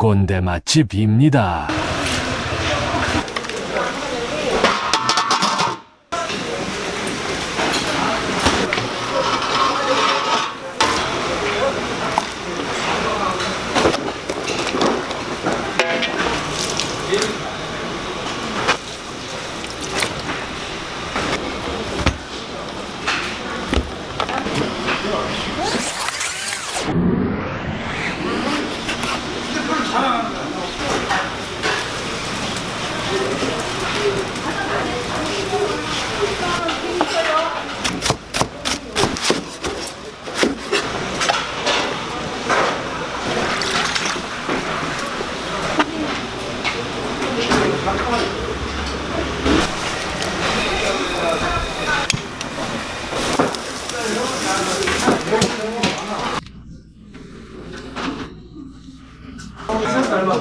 꼰대 맛집입니다. 한번 시작 달라.